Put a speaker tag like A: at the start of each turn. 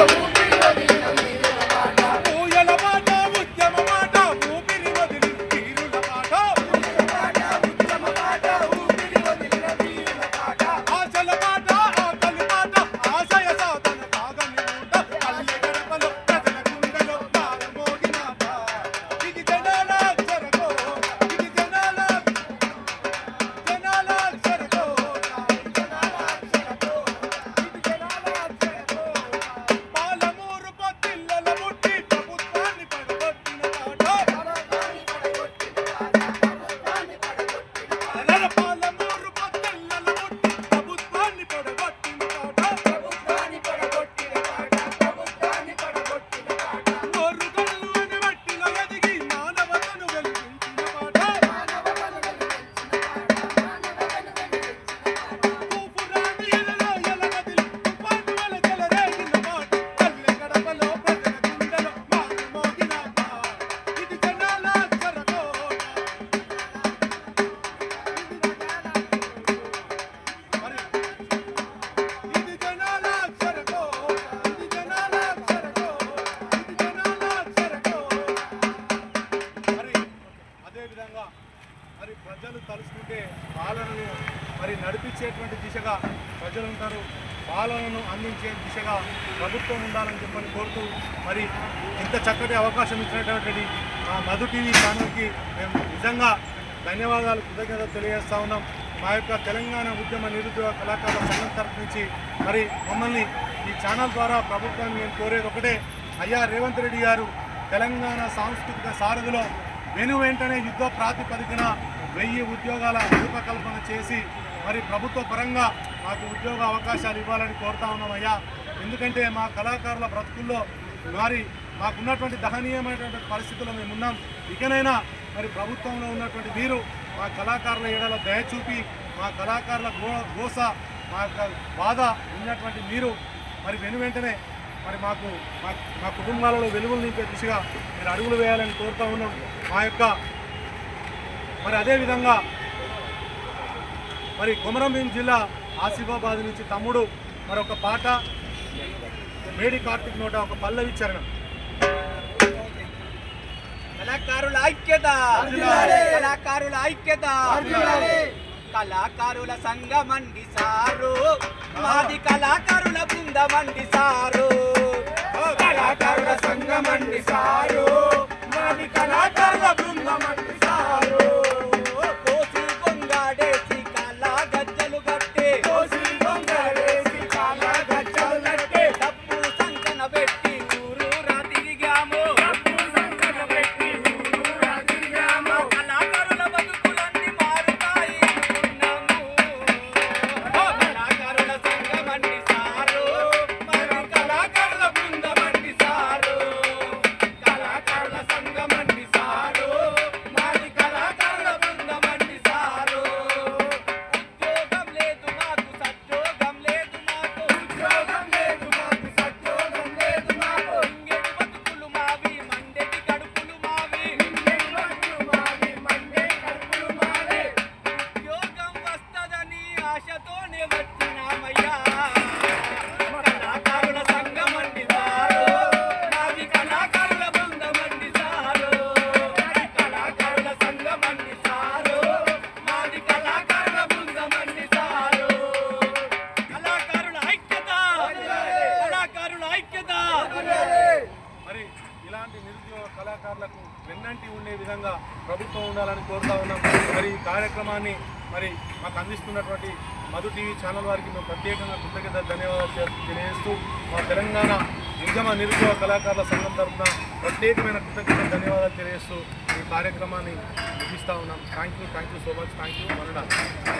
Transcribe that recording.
A: Brasil! ప్రజలు తలుచుకుంటే పాలనను మరి నడిపించేటువంటి దిశగా ప్రజలు ఉంటారు. పాలనను అందించే దిశగా ప్రభుత్వం ఉండాలని చెప్పని కోరుతూ మరి ఇంత చక్కటి అవకాశం ఇచ్చినటువంటి మా మధు టీవీ ఛానల్కి మేము నిజంగా ధన్యవాదాలు కృతజ్ఞతలు తెలియజేస్తా ఉన్నాం. మా యొక్క తెలంగాణ ఉద్యమ నిరుద్యోగ కళాకారుల సంఘం తరఫు నుంచి మరి మమ్మల్ని ఈ ఛానల్ ద్వారా ప్రభుత్వాన్ని నేను కోరేది ఒకటే. అయ్యా రేవంత్ రెడ్డి గారు తెలంగాణ సాంస్కృతిక సారథిలో వెను వెంటనే యుద్ధ ప్రాతిపదికన వెయ్యి ఉద్యోగాల రూపకల్పన చేసి మరి ప్రభుత్వ పరంగా మాకు ఉద్యోగ అవకాశాలు ఇవ్వాలని కోరుతా ఉన్నామయ్యా ఎందుకంటే మా కళాకారుల బ్రతుకుల్లో మరి మాకున్నటువంటి దహనీయమైనటువంటి పరిస్థితుల్లో మేము ఉన్నాం. ఇకనైనా మరి ప్రభుత్వంలో ఉన్నటువంటి మీరు మా కళాకారుల ఏడల దయ చూపి మా కళాకారుల గో గోస మా యొక్క బాధ ఉన్నటువంటి మీరు మరి వెను వెంటనే మరి మాకు మా మా కుటుంబాలలో వెలుగులు నింపే దిశగా మీరు అడుగులు వేయాలని కోరుతా ఉన్నాం. మా యొక్క మరి అదేవిధంగా మరి కొమరంభీం జిల్లా ఆసిఫాబాద్ నుంచి తమ్ముడు మరి ఒక పాట మేడి కార్తిక్ నోట ఒక పల్లవి చరణం.
B: కళాకారుల ఐక్యత కళాకారుల ఐక్యత. కళాకారుల సంఘమండి సారు మాది కళాకారుల బృందమండి సారు.
A: ఇలాంటి నిరుద్యోగ కళాకారులకు వెన్నంటి ఉండే విధంగా ప్రభుత్వం ఉండాలని కోరుతా ఉన్నాం. మరి ఈ కార్యక్రమాన్ని మరి మాకు అందిస్తున్నటువంటి మధు టీవీ ఛానల్ వారికి మేము ప్రత్యేకంగా కృతజ్ఞత ధన్యవాదాలు తెలియజేస్తూ మా తెలంగాణ ఉద్యమ నిరుద్యోగ కళాకారుల సంఘం తరఫున ప్రత్యేకమైన కృతజ్ఞత ధన్యవాదాలు తెలియజేస్తూ ఈ కార్యక్రమాన్ని ముగిస్తూ ఉన్నాం. Thank you thank you so much thank you